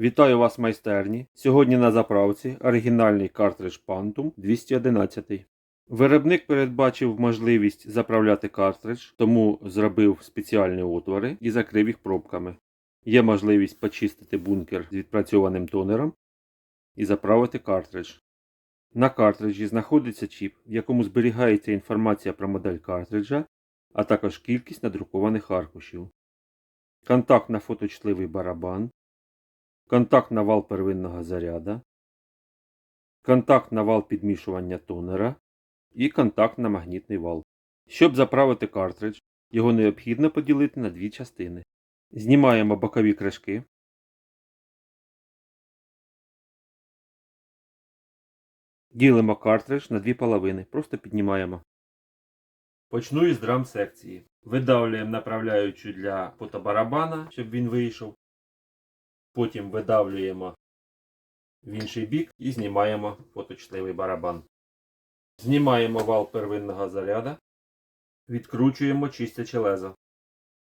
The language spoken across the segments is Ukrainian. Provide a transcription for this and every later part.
Вітаю вас майстерні. Сьогодні на заправці оригінальний картридж Pantum 211. Виробник передбачив можливість заправляти картридж, тому зробив спеціальні отвори і закрив їх пробками. Є можливість почистити бункер з відпрацьованим тонером і заправити картридж. На картриджі знаходиться чіп, в якому зберігається інформація про модель картриджа, а також кількість надрукованих аркушів. Контакт на фоточутливий барабан, контакт на вал первинного заряда, контакт на вал підмішування тонера і контакт на магнітний вал. Щоб заправити картридж, його необхідно поділити на дві частини. Знімаємо бокові кришки. Ділимо картридж на дві половини, просто піднімаємо. Почну із драм секції. Видавлюємо направляючу для фотобарабана, щоб він вийшов. Потім видавлюємо в інший бік і знімаємо фоточутливий барабан. Знімаємо вал первинного заряда. Відкручуємо чистяче лезо.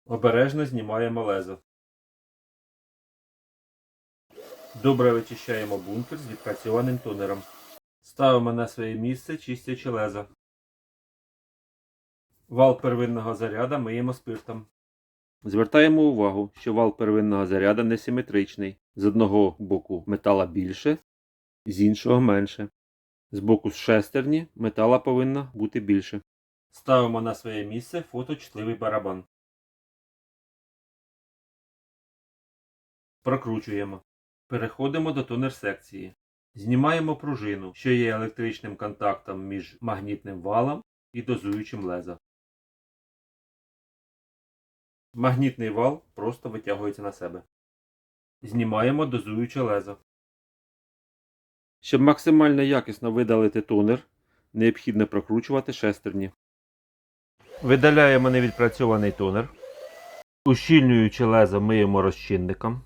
Обережно знімаємо лезо. Добре вичищаємо бункер з відпрацьованим тонером. Ставимо на своє місце чистяче лезо. Вал первинного заряда миємо спиртом. Звертаємо увагу, що вал первинного заряда несиметричний. З одного боку метала більше, з іншого менше. З боку шестерні метала повинна бути більше. Ставимо на своє місце фоточутливий барабан. Прокручуємо. Переходимо до тонер секції. Знімаємо пружину, що є електричним контактом між магнітним валом і дозуючим леза. Магнітний вал просто витягується на себе. Знімаємо дозуюче лезо. Щоб максимально якісно видалити тонер, необхідно прокручувати шестерні. Видаляємо невідпрацьований тонер. Ущільнюючи лезо миємо розчинником.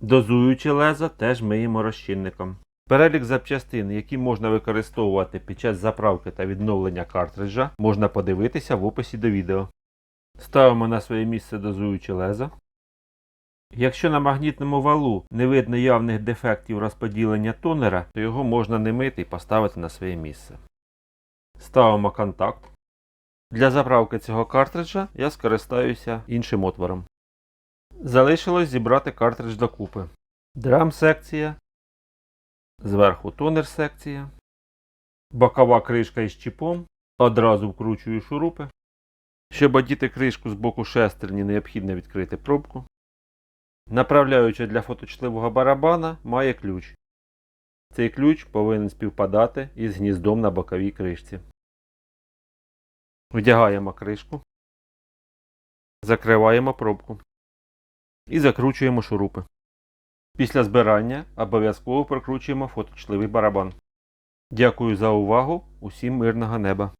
Дозуючи лезо теж миємо розчинником. Перелік запчастин, які можна використовувати під час заправки та відновлення картриджа, можна подивитися в описі до відео. Ставимо на своє місце дозуюче лезо. Якщо на магнітному валу не видно явних дефектів розподілення тонера, то його можна не мити і поставити на своє місце. Ставимо контакт. Для заправки цього картриджа я скористаюся іншим отвором. Залишилось зібрати картридж докупи. Драм секція. Зверху тонер секція. Бокова кришка із чіпом. Одразу вкручую шурупи. Щоб одіти кришку з боку шестерні, необхідно відкрити пробку. Направляюча для фоточутливого барабана має ключ. Цей ключ повинен співпадати із гніздом на боковій кришці. Вдягаємо кришку. Закриваємо пробку. І закручуємо шурупи. Після збирання обов'язково прокручуємо фоточутливий барабан. Дякую за увагу. Усім мирного неба!